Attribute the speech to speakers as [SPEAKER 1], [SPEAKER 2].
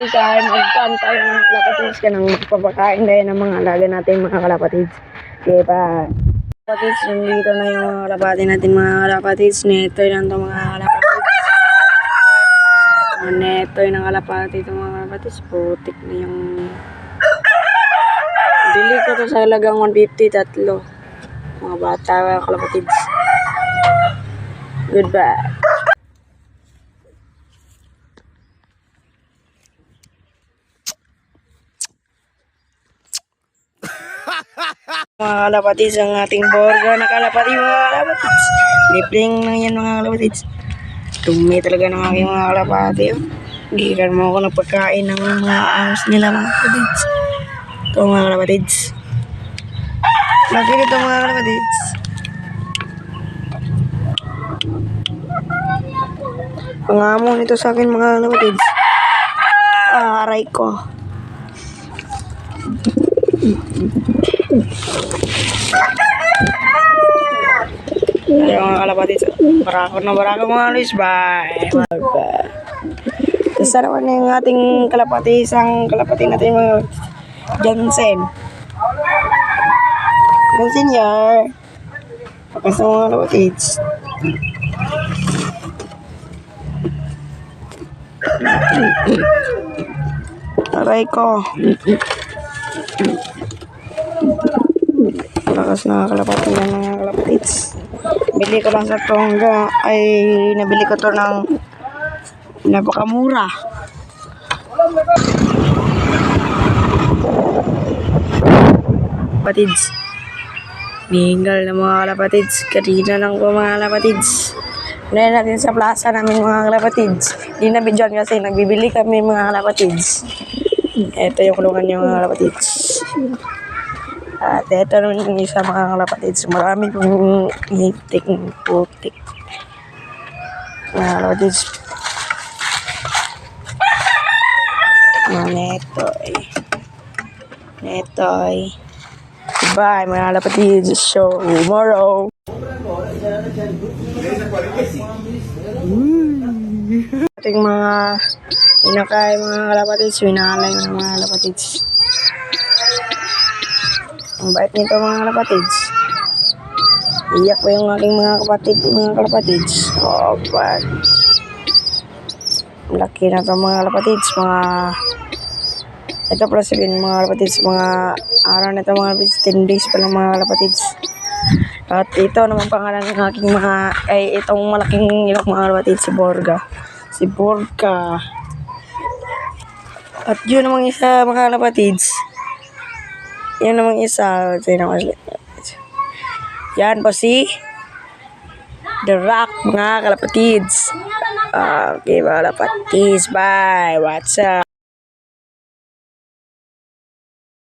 [SPEAKER 1] Isa magkanta yung mga kalapatids ka nang magpapakain tayo ng mga alaga natin mga kalapatids. Kaya pa, kalapatids, nandito na yung mga kalapati natin mga kalapatids. Netoy lang ito mga kalapatids. Mga netoy ng kalapati ito mga kalapatids. Putik na yung... Bili ko to sa halagang 150 tatlo. Mga bata kalapatids. Goodbye. Mga kalapatids ang ating burger na kalapati mga kalapatids. Lipling lang yan mga kalapatids. Dumi talaga ng aking mga kalapati. Oh. Gigan mo ako ng pagkain ng mga ahos nila mga kalapatids. Ito mga kalapatids. Lagi nito mga kalapatids. Pangamon nito sa akin mga kalapatids. Ah, aray ko. Ayaw mga kalapatids. Barako na barako mga Luis. Bye. Bye. Tapos naman na yung ating kalapati, isang kalapati natin mga Johnson. Johnson yar. Pakas na mga kalapatids. Aray ko. Lakas na kalapati na mga kalapatids. Bili ko lang sa Tongga ay nabili ko to ng napakamura. Kapatids. Nihingal na mga kalapatids. Kanina lang po mga kalapatids. Unahin natin sa plaza namin mga kalapatids. Hindi na bidyon kasi nagbibili kami mga kalapatids. Ito yung kulungan niyo mga kalapatids. At ito naman yung isa mga kalapatids. Marami pong hitik ng putik. Mga kalapatids. Mga netoy. Netoy. Goodbye mga kalapatids. So, tomorrow. Ating mga inakay mga kalapatids. Winalay mga kalapatids. Ang bait nito mga kalapatids. Iyak ko yung aking mga kapatid, mga kalapatids. Oh, but... Laki na to mga kalapatids. Mga... Ito pala sabihin mga kalapatids. Mga araw na ito mga kalapatids. 10 days pa mga kalapatids. At ito naman pangalan ng aking mga... Ay, itong malaking ilok mga kalapatids. Si Borga. Si Borga. At yun namang isa mga kalapatids. Yan namang isa. Sino mas Yan po si The Rock, mga kalapatids. Okay, mga kalapatids. Bye. What's up?